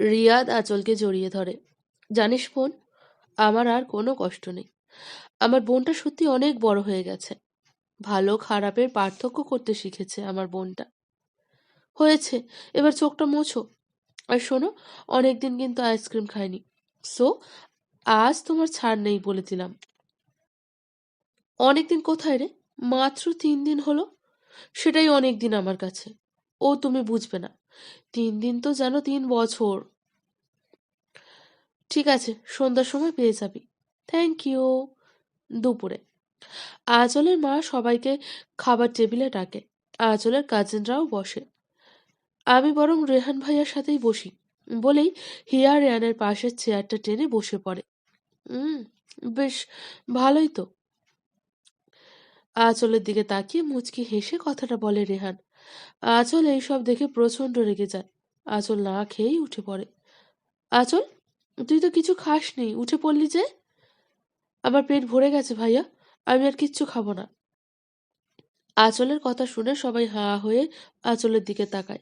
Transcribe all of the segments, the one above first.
রিয়াদ আঁচলকে জড়িয়ে ধরে। জানিস বোন, আমার আর কোনো কষ্ট নেই। আমার বোনটা সত্যি অনেক বড় হয়ে গেছে। ভালো খারাপের পার্থক্য করতে শিখেছে আমার বোনটা। হয়েছে, এবার চোখটা মোছো। আর শোনো, অনেকদিন কিন্তু আইসক্রিম খাইনি। সো, আজ তোমার ছাড় নেই বলে দিলাম। অনেকদিন কোথায় রে? মাত্র তিন দিন হলো? সেটাই অনেক দিন আমার কাছে। ও তুমি বুঝবে না। তিন দিন তো যেন তিন বছর। ঠিক আছে, সন্ধ্যার সময় পেয়ে যাবি। থ্যাংক ইউ দুপুরে। আঁচলের মা সবাইকে খাবার টেবিলে ডাকে। আঁচলের কাজিনরাও বসে। আমি বরং রেহান ভাইয়ার সাথেই বসি। বলেই হিয়া রেহানের পাশের চেয়ারটা টেনে বসে পড়ে। হুম বেশ, ভালোই তো। আঁচলের দিকে তাকিয়ে মুচকি হেসে কথাটা বলে রেহান। আঁচল এইসব দেখে প্রচণ্ড রেগে যায়। আঁচল না খেয়েই উঠে পড়ে। আঁচল, তুই তো কিছু খাসনি, উঠে পড়লি যে। আমার পেট ভরে গেছে ভাইয়া, আমি আর কিচ্ছু খাব না। আঁচলের কথা শুনে সবাই হা হয়ে আঁচলের দিকে তাকায়।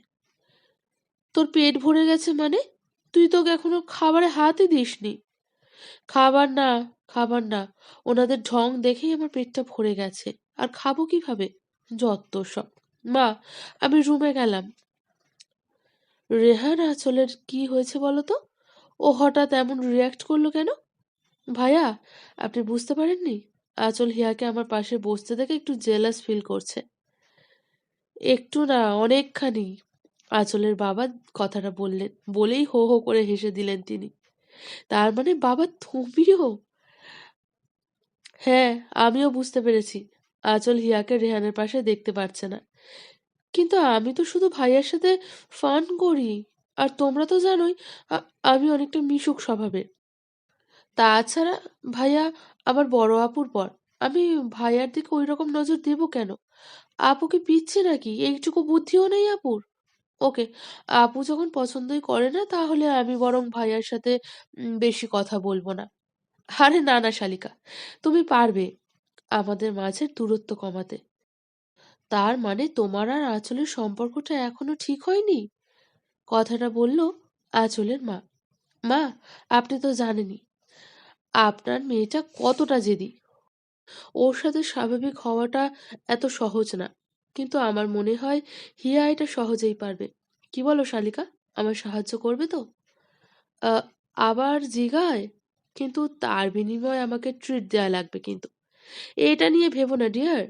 তোর পেট ভরে গেছে মানে? তুই তোকে এখনও খাবারে হাতই দিসনি। খাবার না খাবার না, ওনাদের ঢং দেখেই আমার পেটটা ভরে গেছে। আর খাব কীভাবে? যত সব। মা, আমি রুমে গেলাম। রেহান আঁচলের কি হয়েছে বলো তো ও হঠাৎ এমন রিয়াক্ট করল কেন? ভাইয়া, আপনি বুঝতে পারেননি? আঁচল হিয়াকে আমার পাশে বসতে দেখে একটু জেলাস ফিল করছে। একটু না, অনেকখানি। আঁচলের বাবা কথাটা বললেন, বলেই হো হো করে হেসে দিলেন তিনি। তার মানে বাবা তুমিও? হ্যাঁ আমিও বুঝতে পেরেছি। আঁচল হিয়াকে রেহানের পাশে দেখতে পারছে না। কিন্তু আমি তো শুধু ভাইয়ার সাথে ফান করি। আর তোমরা তো জানোই আমি অনেকটা মিশুক স্বভাবের। তাছাড়া ভাইয়া আমার বড় আপুর পর আমি ভাইয়ার দিকে ওই রকম নজর দেব কেন? আপু কি পিচ্ছে নাকি? এইটুকু বুদ্ধিও নেই আপুর। ওকে, আপু যখন পছন্দই করে না, তাহলে আমি বরং ভাইয়ার সাথে বেশি কথা বলব না। আরে না না, শালিকা, তুমি পারবে আমাদের মাঝের দূরত্ব কমাতে। তার মানে তোমার আর আঁচলের সম্পর্কটা এখনও ঠিক হয়নি? কথাটা বলল আঁচলের মা। মা, আপনি তো জানেনই, আপনার মেয়েটা কতটা জেদি। ওর সাথে স্বাভাবিক হওয়াটা এত সহজ না, কিন্তু আমার মনে হয় হিয়া এটা সহজেই পারবে। কি বলো শালিকা আমার সাহায্য করবে তো? আবার জিগায়, কিন্তু তার বিনিময়ে আমাকে ট্রিট দেওয়া লাগবে কিন্তু। এটা নিয়ে ভেবো না, ডিয়ার।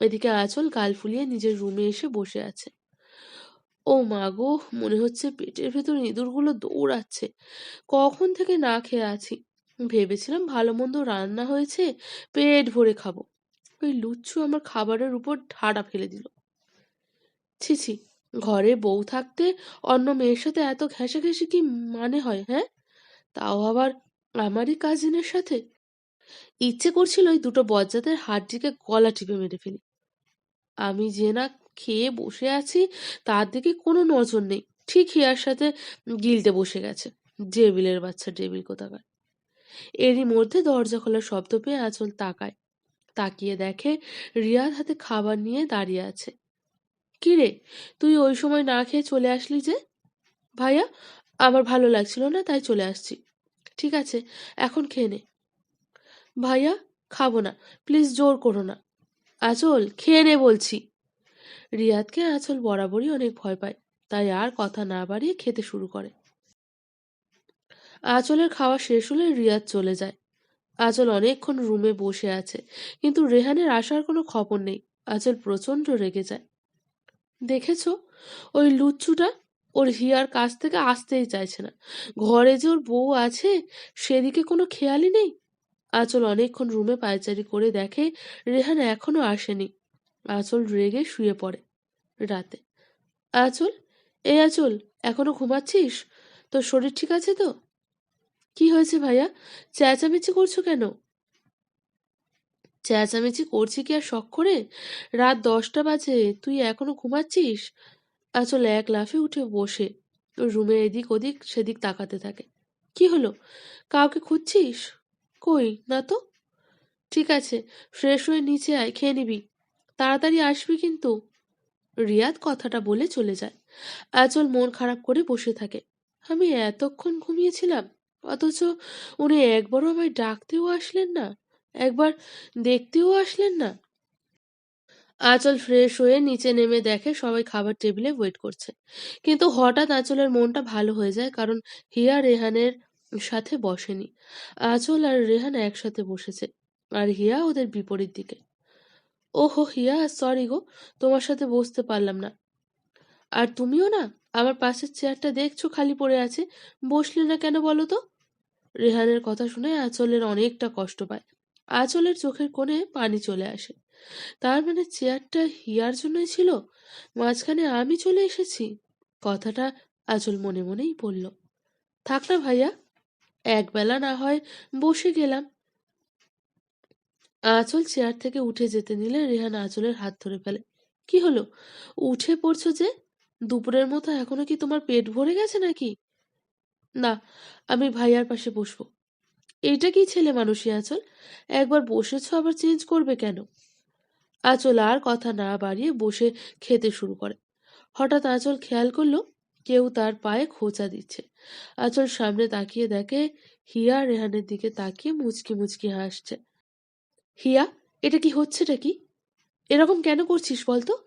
এদিকে আঁচল গাল ফুলিয়ে নিজের রুমে এসে বসে আছে। ও মা গো, মনে হচ্ছে পেটের ভেতর ইঁদুরগুলো দৌড়াচ্ছে। কখন থেকে না খেয়ে আছি? ভেবেছিলাম ভালো মন্দ রান্না হয়েছে, পেট ভরে খাব। ওই লুচ্ছু আমার খাবারের উপর ঢাড়া ফেলে দিল। ছি ছি, ঘরে বউ থাকতে অন্য মেয়ের সাথে এত ঘেঁষাঘেঁষি কি মানে হয় হ্যাঁ? তাও আবার আমারই কাজিনের সাথে? ইচ্ছে করছিল ওই দুটো বজ্জাতের হাড্ডিকে গলা টিপে মেরে ফেলি। আমি যে না খেয়ে বসে আছি, তার দিকে কোনো নজর নেই। ঠিক হিয়ার সাথে গিলতে বসে গেছে। ডেবিলের বাচ্চা ডেবিল কোথাকার? এরই মধ্যে দরজা খোলার শব্দ পেয়ে আঁচল তাকায়। তাকিয়ে দেখে রিয়াদ হাতে খাবার নিয়ে দাঁড়িয়ে আছে। কিরে তুই ওই সময় না খেয়ে চলে আসলি যে? ভাইয়া, আমার ভালো লাগছিল না, তাই চলে আসছি। ঠিক আছে, এখন খেয়ে নে। ভাইয়া, খাব না, প্লিজ জোর করো না। আচল, খেয়ে নে বলছি। রিয়াদকে আঁচল বরাবরই অনেক ভয় পায়, তাই আর কথা না বাড়িয়ে খেতে শুরু করে। আঁচলের খাওয়া শেষ হলে রিয়াদ চলে যায়। আঁচল অনেকক্ষণ রুমে বসে আছে, কিন্তু রেহানের আসার কোনো খবর নেই। আঁচল প্রচণ্ড রেগে যায়। দেখেছ? ওই লুচ্চুটা ওর হিয়ার কাছ থেকে আসতেই চাইছে না। ঘরে যে ওর বউ আছে, সেদিকে কোনো খেয়ালই নেই। আঁচল অনেকক্ষণ রুমে পায়চারি করে দেখে রেহান এখনও আসেনি। আঁচল রেগে শুয়ে পড়ে রাতে। আঁচল? এ আঁচল, এখনও ঘুমাচ্ছিস? তোর শরীর ঠিক আছে তো? কি হয়েছে ভাইয়া? চেঁচামেচি করছ কেন? চেঁচামেচি করছি কি আর শখ করে? রাত দশটা বাজে, তুই এখনও ঘুমাচ্ছিস? আঁচল এক লাফে উঠে বসে, রুমে এদিক ওদিক সেদিক তাকাতে থাকে। কি হলো? কাউকে খুঁজছিস? কই, না তো? ঠিক আছে ফ্রেশ হয়ে নিচে আয়, খেয়ে নিবি। তাড়াতাড়ি আসবি কিন্তু। রিয়াদ কথাটা বলে চলে যায়। আচল মন খারাপ করে বসে থাকে। আমি এতক্ষণ ঘুমিয়েছিলাম, অথচ উনি একবারও আমায় ডাকতেও আসলেন না, একবার দেখতেও আসলেন না। আঁচল ফ্রেশ হয়ে নিচে নেমে দেখে সবাই খাবার টেবিলে ওয়েট করছে। কিন্তু হঠাৎ আঁচলের মনটা ভালো হয়ে যায়, কারণ হিয়া রেহানের সাথে বসেনি। আঁচল আর রেহান একসাথে বসেছে। আর হিয়া ওদের বিপরীত দিকে। ওহো, হিয়া সরি গো, তোমার সাথে বসতে পারলাম না। আর তুমিও না, আমার পাশের চেয়ারটা দেখছ খালি পড়ে আছে, বসলে না কেন বলো তো? রেহানের কথা শুনে আঁচলের অনেকটা কষ্ট পায়। আঁচলের চোখের কোণে পানি চলে আসে। তার মানে চেয়ারটা হিয়ার জন্যই ছিল? মাঝখানে আমি চলে এসেছি? কথাটা আঁচল মনে মনেই বলল। থাক না ভাইয়া একবেলা না হয় বসে গেলাম। আঁচল চেয়ার থেকে উঠে যেতে নিলে রেহান আঁচলের হাত ধরে ফেলে, কি হলো? উঠে পড়ছো যে? দুপুরের মতো এখনও কি তোমার পেট ভরে গেছে নাকি? না, আমি ভাইয়ার পাশে বসবো। এটা কি ছেলে মানুষই আঁচল? একবার বসেছো আবার চেঞ্জ করবে কেন? আঁচল আর কথা না বাড়িয়ে বসে খেতে শুরু করে। হঠাৎ আঁচল খেয়াল করল কেউ তার পায়ে খোঁচা দিচ্ছে। আচল সামনে তাকিয়ে দেখে হিয়া রেহানের দিকে তাকিয়ে মুচকি মুচকি হাসছে। হিয়া এটা কি হচ্ছেটা কি এরকম কেন করছিস বলতো?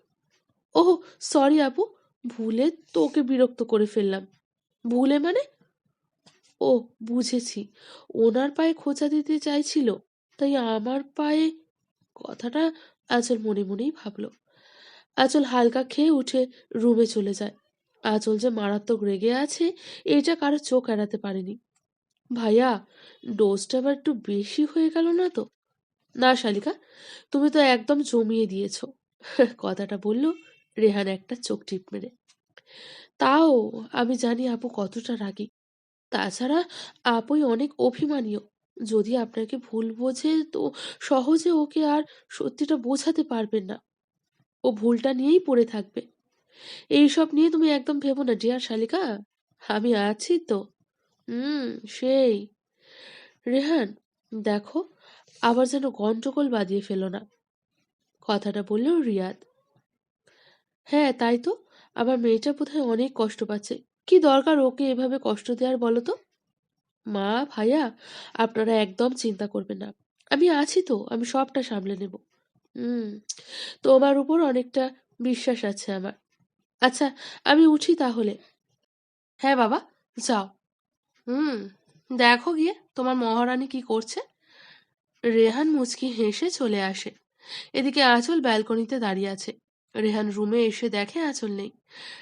ওহ, সরি আপু, ভুলে তোকে বিরক্ত করে ফেললাম। ভুলে মানে? ও, বুঝেছি। ওনার পায়ে খোঁচা দিতে চাইছিল, তাই আমার পায়ে কথাটা আচল মনে মনেই ভাবলো। আচল হালকা খেয়ে উঠে রুমে চলে যায়। আঁচল যে মারাত্মক রেগে আছে, এটা কারও চোখ এড়াতে পারেনি। ভাইয়া, ডোজটা আবার একটু বেশি হয়ে গেল না তো? না শালিকা, তুমি তো একদম জমিয়ে দিয়েছ। কথাটা বলল রেহান একটা চোখ টিপ মেরে। তাও, আমি জানি আপু কতটা রাগী। তাছাড়া আপুই অনেক অভিমানীয়। যদি আপনাকে ভুল বোঝে, তো সহজে ওকে আর সত্যিটা বোঝাতে পারবেন না। ও ভুলটা নিয়েই পড়ে থাকবে। এইসব নিয়ে তুমি একদম ভেবো না, ডিয়ার শালিকা। আমি আছি তো। হুম, সেই। রেহান, দেখো, আবার যেন গন্ডগোল বাঁধিয়ে ফেলো না। কথাটা বলল রিয়াদ। হ্যাঁ তাই তো। আমার মেয়েটা বোধহয় অনেক কষ্ট পাচ্ছে। কি দরকার ওকে এভাবে কষ্ট দেওয়ার বলো তো? মা, ভাইয়া, আপনারা একদম চিন্তা করবেন না। আমি আছি তো, আমি সবটা সামলে নেব। হুম, তোমার উপর অনেকটা বিশ্বাস আছে আমার। আচ্ছা আমি উঠি তাহলে। হ্যাঁ বাবা, যাও। হুম, দেখো গিয়ে তোমার মহারানী কি করছে। রেহান মুচকি হেসে চলে আসে। এদিকে আঁচল ব্যালকনিতে দাঁড়িয়ে আছে। রেহান রুমে এসে দেখে আঁচল নেই।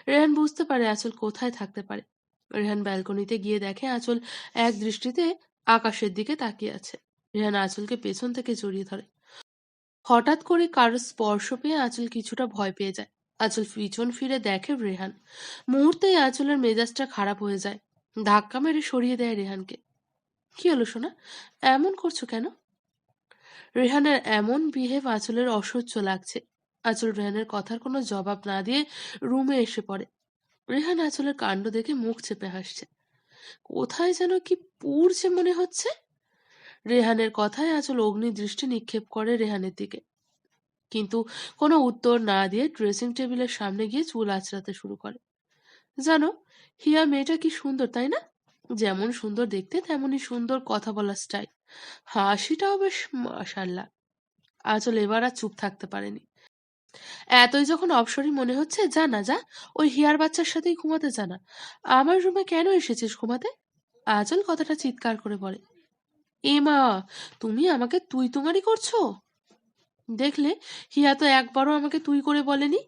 রেহান বুঝতে পারে আঁচল কোথায় থাকতে পারে। রেহান ব্যালকনিতে গিয়ে দেখে আঁচল এক দৃষ্টিতে আকাশের দিকে তাকিয়ে আছে। রেহান আঁচলকে পেছন থেকে জড়িয়ে ধরে। হঠাৎ করে কারও স্পর্শ পেয়ে আঁচল কিছুটা ভয় পেয়ে যায়। আঁচল পিছন ফিরে দেখে রেহান। মুহূর্তেই আঁচলের মেজাজটা খারাপ হয়ে যায়। ধাক্কা মেরে সরিয়ে দেয় রেহানকে। কি হলো সোনা? এমন করছ কেন? রেহানের এমন বিহেভ আঁচলের অসহ্য লাগছে। আঁচল রেহানের কথার কোনো জবাব না দিয়ে রুমে এসে পড়ে। রেহান আঁচলের কাণ্ড দেখে মুখ চেপে হাসছে। কোথায় যেন কি পুড়ছে মনে হচ্ছে? রেহানের কথায় আঁচল অগ্নি দৃষ্টি নিক্ষেপ করে রেহানের দিকে। কিন্তু কোনো উত্তর না দিয়ে ড্রেসিং টেবিলের সামনে গিয়ে চুল আঁচড়াতে শুরু করে। জানো, হিয়া মেয়েটা কি সুন্দর, তাই না? যেমন সুন্দর দেখতে, তেমনই সুন্দর কথা বলার স্টাইল হাসিটাও বেশ মাশাল্লাহ। আঁচল এবার আর চুপ থাকতে পারেনি। এতই যখন অবসরই মনে হচ্ছে, যা না, যা, ওই হিয়ার বাচ্চার সাথেই ঘুমাতে জানা আমার রুমে কেন এসেছিস ঘুমাতে? আঁচল কথাটা চিৎকার করে বলে। এ মা তুমি আমাকে তুই তুমারি করছ? দেখলে হিয়া তো একবারও আমাকে তুই করে বলেনি?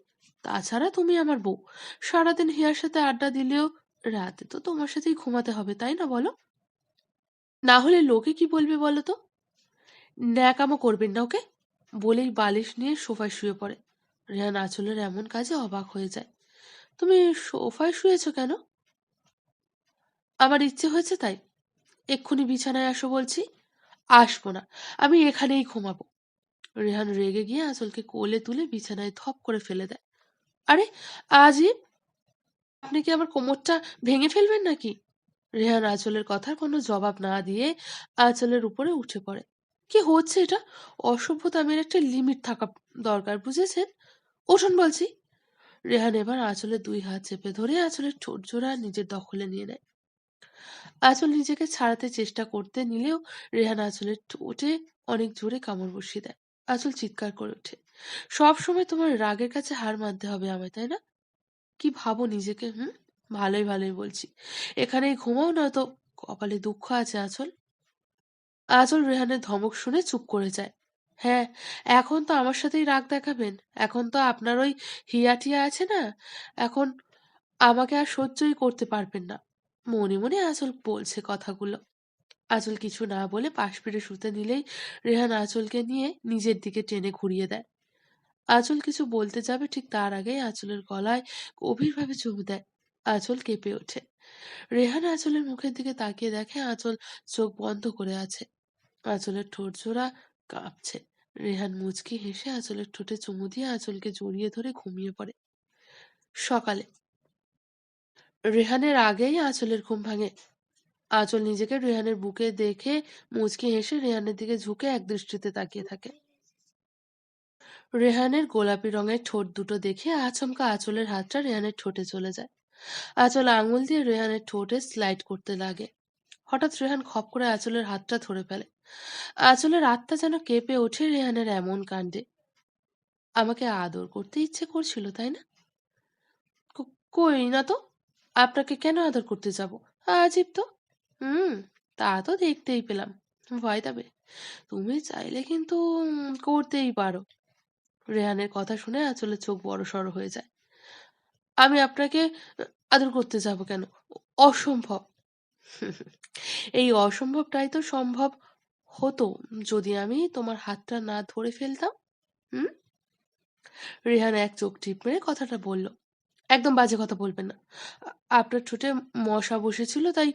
তাছাড়া তুমি আমার বউ। সারাদিন হিয়ার সাথে আড্ডা দিলেও রাতে তো তোমার সাথেই ঘুমাতে হবে, তাই না বলো? না হলে লোকে কি বলবে বলো তো? ন্যাকামো করবেন না ওকে? বলেই বালিশ নিয়ে সোফায় শুয়ে পড়ে। রেহান আঁচলের এমন কাজে অবাক হয়ে যায়। তুমি সোফায় শুয়েছ কেন? আমার ইচ্ছে হয়েছে তাই। এক্ষুনি বিছানায় আসো বলছি। আসব না। আমি এখানেই ঘুমাবো। রেহান রেগে গিয়ে আঁচলকে কোলে তুলে বিছানায় থপ করে ফেলে দেয়। আরে আজই আপনি কি আমার কোমরটা ভেঙে ফেলবেন নাকি? রেহান আঁচলের কথার কোনো জবাব না দিয়ে আঁচলের উপরে উঠে পড়ে। কি হচ্ছে এটা? অসভ্যতামের একটা লিমিট থাকা দরকার, বুঝেছেন? উঠুন বলছি। রেহান এবার আঁচলের দুই হাত চেপে ধরে আঁচলের ঠোঁট জোড়া নিজের দখলে নিয়ে নেয়। আঁচল নিজেকে ছাড়াতে চেষ্টা করতে নিলেও রেহান আঁচলের ঠোঁটে অনেক জোরে কামড় বসিয়ে দেয়। আঁচল চিৎকার করে ওঠে। সব সময় তোমার রাগের কাছে হার মানতে হবে আমায়, তাই না? কি ভাবো নিজেকে, হুম? ভালোই ভালোই বলছি। এখানেই ঘুমাও না তো কপালে দুঃখ আছে আঁচল। আঁচল রেহানের ধমক শুনে চুপ করে যায়। হ্যাঁ এখন তো আমার সাথেই রাগ দেখাবেন। এখন তো আপনার ওই হিয়াটিয়া আছে না? এখন আমাকে আর সহ্যই করতে পারবেন না। মনে মনে আঁচল বলছে কথাগুলো। আঁচল কিছু না বলে পাশ ফিরে শুতে নিলেই রেহান আঁচলকে নিয়ে নিজের দিকে টেনে ঘুরিয়ে দেয়। আঁচল কিছু বলতে যাবে ঠিক তার আগেই আঁচলের গলায় গভীরভাবে চুমু দেয়। আঁচল কেঁপে ওঠে। রেহান আঁচলের মুখের দিকে তাকিয়ে দেখে আঁচল চোখ বন্ধ করে আছে। আঁচলের ঠোঁট জোড়া কাঁপছে। রেহান মুচকি হেসে আঁচলের ঠোঁটে চুমু দিয়ে আঁচলকে জড়িয়ে ধরে ঘুমিয়ে পড়ে। সকালে। রেহানের আগেই আঁচলের ঘুম ভাঙে। আঁচল নিজেকে রেহানের বুকে দেখে মুচকি হেসে রেহানের দিকে ঝুঁকে এক দৃষ্টিতে তাকিয়ে থাকে। রেহানের গোলাপি রঙের ঠোঁট দুটো দেখে আচমকা আঁচলের হাতটা রেহানের ঠোঁটে চলে যায়। আঁচল আঙুল দিয়ে রেহানের ঠোঁটে স্লাইড করতে লাগে। হঠাৎ রেহান খপ করে আঁচলের হাতটা ধরে ফেলে। আঁচলের আত্মা যেন কেঁপে ওঠে রেহানের এমন কাণ্ডে। আমাকে আদর করতে ইচ্ছে করছিল, তাই না? কই না তো? আপনাকে কেন আদর করতে যাব? আজীব তো। হুম, তা তো দেখতেই পেলাম। ভয় তবে। তুমি চাইলে কিন্তু করতেই পারো। রেহানের কথা শুনে আঁচলের চোখ বড় সড় হয়ে যায়। আমি আপনাকে আদর করতে যাব কেন? অসম্ভব। এই অসম্ভবটাই তো সম্ভব হতো যদি আমি তোমার হাতটা না ধরে ফেলতাম। হুম? রেহান এক চোখ টিপ মেরে কথাটা বলল। একদম বাজে কথা বলবেন না। আপনার ঠোঁটে মশা বসেছিল, তাই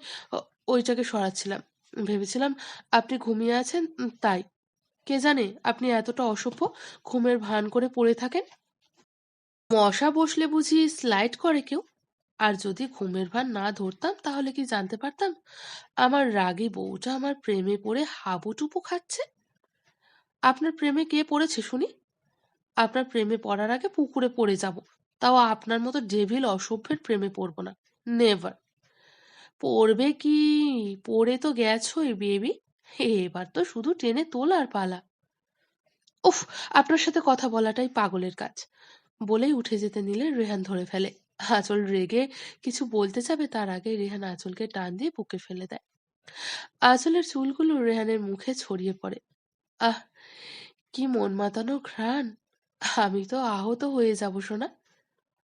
ওইটাকে সরাচ্ছিলাম। ভেবেছিলাম, আপনি ঘুমিয়ে আছেন? তাই। কে জানে আপনি এতটা অসভ্য, ঘুমের ভান করে পড়ে থাকেন? মশা বসলে বুঝি স্লাইড করে কেউ? আর যদি ঘুমের ভান না ধরতাম, তাহলে কি জানতে পারতাম? আমার রাগী বউটা আমার প্রেমে পড়ে হাবুডুবু খাচ্ছে? আপনার প্রেমে কে পড়েছে, শুনি? আপনার প্রেমে পড়ার আগে পুকুরে পড়ে যাব। তাও আপনার মতো ডেভিল অসভ্যের প্রেমে পড়ব না। নেভার। পড়বে কি? পড়ে তো গেছই বেবি। এবার তো শুধু টেনে তোলার পালা। উফ, আপনার সাথে কথা বলাটাই পাগলের কাজ। বলেই উঠে যেতে নিলে রেহান ধরে ফেলে। আঁচল রেগে কিছু বলতে যাবে তার আগে রেহান আঁচলকে টান দিয়ে বুকে ফেলে দেয়। আঁচলের চুলগুলো রেহানের মুখে ছড়িয়ে পড়ে। আহ, কি মন মাতানো ঘ্রাণ। আমি তো আহত হয়ে যাব সোনা।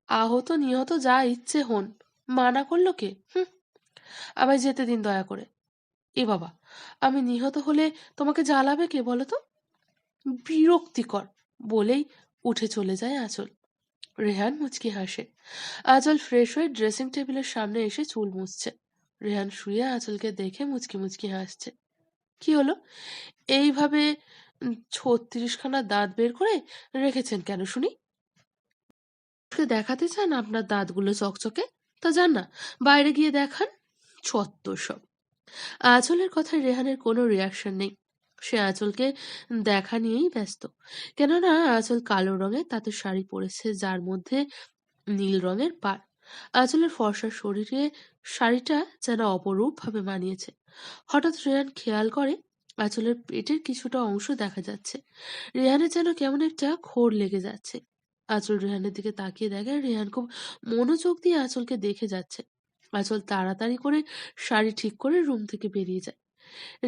আহত নিহত যা ইচ্ছে হন। মানা করল কে? হুম। আমায় যেতে দিন দয়া করে। এ বাবা, আমি নিহত হলে তোমাকে জ্বালাবে কে বলো তো? বিরক্তিকর, বলেই উঠে চলে যায় আঁচল। রেহান মুচকি হাসে। আঁচল ফ্রেশ হয়ে ড্রেসিং টেবিলের সামনে এসে চুল মুছছে। রেহান শুয়ে আঁচলকে দেখে মুচকি মুচকি হাসছে। কি হলো? এইভাবে ছত্রিশখানা দাঁত বের করে রেখেছেন কেন শুনি? দেখাতে চান আপনার দাঁতগুলো চকচকে? তা যান না, বাইরে গিয়ে দেখান। ছত্তর সব আঁচলের কথায় রেহানের কোনো রিয়াকশন নেই। সে আঁচলকে দেখা নিয়েই ব্যস্ত। কেননা আঁচল কালো রঙের তাতে শাড়ি পরেছে, যার মধ্যে নীল রঙের পাড়। আঁচলের ফর্সা শরীরে শাড়িটা যেন অপরূপ ভাবে মানিয়েছে। হঠাৎ রেহান খেয়াল করে, আঁচলের পেটের কিছুটা অংশ দেখা যাচ্ছে। রেহানের যেন কেমন একটা খোর লেগে যাচ্ছে। আঁচল রেহানের দিকে তাকিয়ে দেখে রেহান খুব মনোযোগ দিয়ে আঁচলকে দেখে যাচ্ছে। আঁচল তাড়াতাড়ি করে শাড়ি ঠিক করে রুম থেকে বেরিয়ে যায়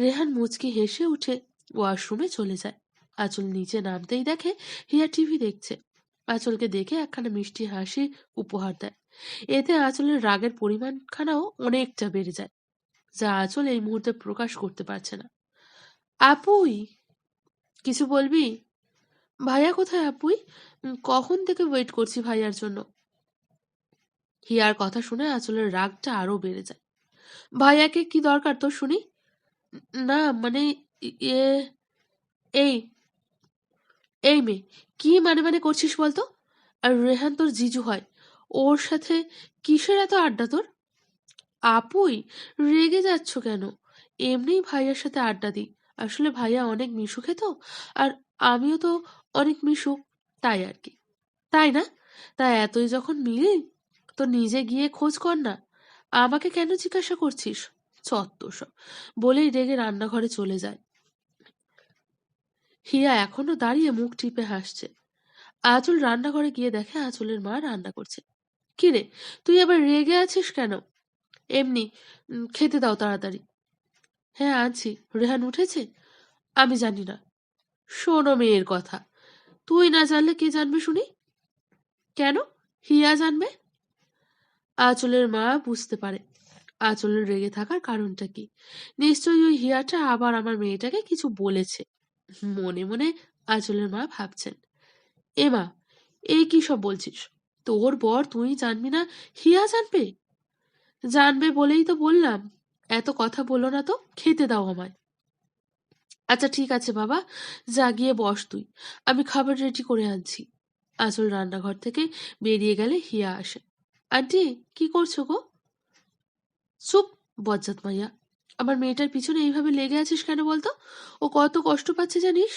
রেহান মুচকি হেসে উঠে ওয়াশরুমে চলে যায়। আঁচল নিচে নামতেই দেখে হিয়া টিভি দেখছে। আঁচলকে দেখে একখানা মিষ্টি হাসি উপহার দেয়। এতে আঁচলের রাগের পরিমাণখানাও অনেকটা বেড়ে যায়, যা আঁচল এই মুহূর্তে প্রকাশ করতে পারছে না। আপুই, কিছু বলবি? ভাইয়া কোথায় আপুই কখন থেকে ওয়েট করছি ভাইয়ার জন্য? হিয়ার কথা শুনে আঁচলের রাগটা আরও বেড়ে যায়। ভাইয়াকে কি দরকার তোর, শুনি? না মানে এ, এই এই মেয়ে, কি মানে মানে করছিস বলতো? আর রেহান তোর জিজু হয়, ওর সাথে কিসের এত আড্ডা তোর? আপুই, রেগে যাচ্ছ কেন? এমনিই ভাইয়ার সাথে আড্ডা দিই, আসলে ভাইয়া অনেক মিশুকে তো, আর আমিও তো অনেক মিশুক, তাই আর কি। তাই না? তা এতই যখন মিলি তো নিজে গিয়ে খোঁজ কর না। আমাকে কেন জিজ্ঞাসা করছিস? চত্বর সব। বলেই রেগে রান্নাঘরে চলে যায়। হিয়া এখনও দাঁড়িয়ে মুখ টিপে হাসছে। আঁচল রান্নাঘরে গিয়ে দেখে আঁচলের মা রান্না করছে। কিরে তুই আবার রেগে আছিস কেন? এমনি খেতে দাও তাড়াতাড়ি। হ্যাঁ আছি রেহান উঠেছে? আমি জানি না। শোনো মেয়ের কথা। তুই না জানলে কে জানবে শুনি? কেন? হিয়া জানবে? আঁচলের মা বুঝতে পারে আঁচলের রেগে থাকার কারণটা কি। নিশ্চয়ই ওই হিয়াটা আবার আমার মেয়েটাকে কিছু বলেছে। মনে মনে আঁচলের মা ভাবছেন। এ মা এই কি সব বলছিস? তোর বর তুই জানবি না, হিয়া জানবে? জানবে বলেই তো বললাম। এত কথা বলো না তো, খেতে দাও আমায়। আচ্ছা ঠিক আছে বাবা, যা গিয়ে বস তুই, আমি খাবার রেডি করে আনছি। আঁচল রান্নাঘর থেকে বেরিয়ে গেলে হিয়া আসে। আন্টি, কি করছ গো? চুপ, বজ্জাত মাইয়া। আমার মেয়েটার পিছনে এইভাবে লেগে আছিস কেন বলতো? ও কত কষ্ট পাচ্ছে জানিস?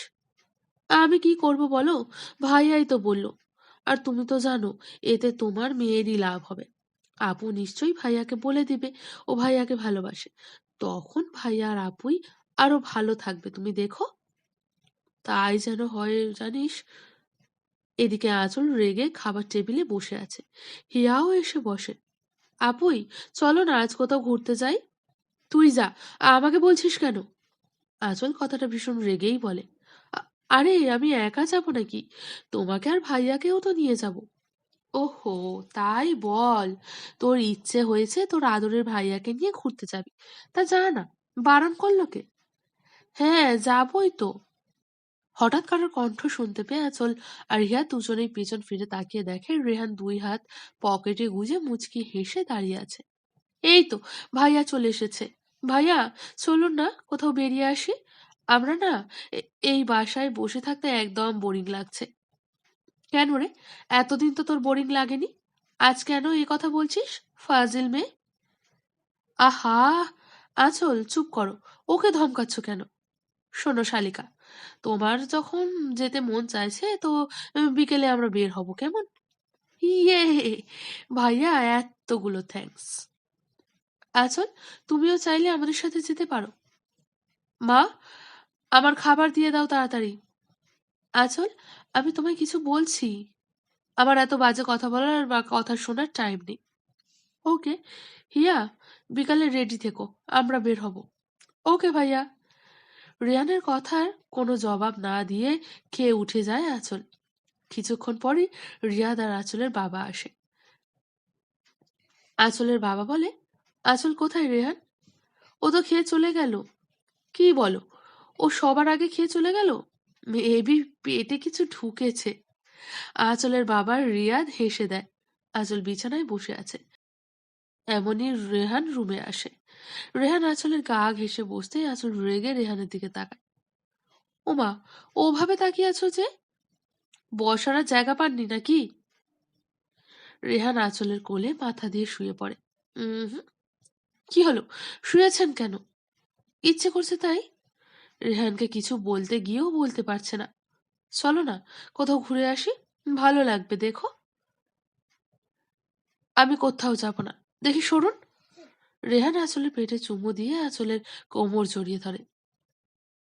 আমি কি করব বলো? ভাইয়াই তো বলল। আর তুমি তো জানো, এতে তোমার মেয়েরই লাভ হবে। আপু নিশ্চয়ই ভাইয়াকে বলে দিবে, ও ভাইয়াকে ভালোবাসে। তখন ভাইয়া আর আপুই আরও ভালো থাকবে, তুমি দেখো। তাই যেন হয় জানিস এদিকে আঁচল রেগে খাবার টেবিলে বসে আছে। হিয়াও এসে বসে। আপুই, চলো না, আজ কোথাও ঘুরতে যাই। তুই যা, আমাকে বলছিস কেন? আঁচল কথাটা ভীষণ রেগেই বলে। আরে, আমি একা যাব নাকি? তোমাকে আর ভাইয়াকেও তো নিয়ে যাব। ওহো, তাই বল। তোর ইচ্ছে হয়েছে তোর আদরের ভাইয়াকে নিয়ে ঘুরতে যাবি। তা যা না, বারণ করল কে? হ্যাঁ যাবই তো। হঠাৎ কারোর কণ্ঠ শুনতে পেয়ে আচল আর রিয়া দুজনেই পিছন ফিরে তাকিয়ে দেখে রেহান দুই হাত পকেটে গুজে মুচকি হেসে দাঁড়িয়ে আছে। এই তো, ভাইয়া চলে এসেছে। ভাইয়া, চলুন না, কোথাও বেরিয়ে আসি। আমরা না এই বাসায় বসে থাকতে একদম বোরিং লাগছে। কেন রে? এতদিন তো তোর বোরিং লাগেনি। আজ কেন এই কথা বলছিস, ফাজিল মেয়ে? আহা! আচল, চুপ করো। ওকে ধমকাচ্ছ কেন? শোনো শালিকা তোমার যখন যেতে মন চাইছে, তো বিকেলে আমরা বের হব, কেমন? ইয়ে ভাইয়া, এতগুলো থ্যাঙ্কস আচল তুমিও চাইলে আমাদের সাথে যেতে পারো। মা, আমার খাবার দিয়ে দাও তাড়াতাড়ি। আচল আমি তোমায় কিছু বলছি। আমার এত বাজে কথা বলার বা কথা শোনার টাইম নেই। ওকে হিয়া, বিকালে রেডি থেকো, আমরা বের হব। ওকে ভাইয়া। রিয়ানের কথার কোনো জবাব না দিয়ে খেয়ে উঠে যায় আঁচল। কিছুক্ষণ পরই রিয়াদ আর আঁচলের বাবা আসে। আঁচলের বাবা বলে, আঁচল কোথায় রেহান ও তো খেয়ে চলে গেল। কি বলো, ও সবার আগে খেয়ে চলে গেল? মেবি পেটে কিছু ঢুকেছে। আঁচলের বাবার রিয়াদ হেসে দেয়। আঁচল বিছানায় বসে আছে। এমনই রেহান রুমে আসে। রেহান আঁচলের গা ঘেসে বসতেই আঁচল রেগে রেহানের দিকে তাকায়। ওমা, ওভাবে তাকিয়ে আছো যে? বসার জায়গা পাননি নাকি? রেহান আঁচলের কোলে মাথা দিয়ে শুয়ে পড়ে। কি হলো? শুয়েছেন কেন? ইচ্ছে করছে তাই? রেহানকে কিছু বলতে গিয়েও বলতে পারছে না। চলো না, কোথাও ঘুরে আসি। ভালো লাগবে, দেখো। আমি কোথাও যাব না। দেখি সরুন। রেহান আঁচলের পেটে চুমু দিয়ে আঁচলের কোমর জড়িয়ে ধরে।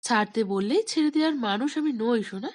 ছাড়তে বললেই ছেড়ে দেওয়ার মানুষ আমি নই শোনা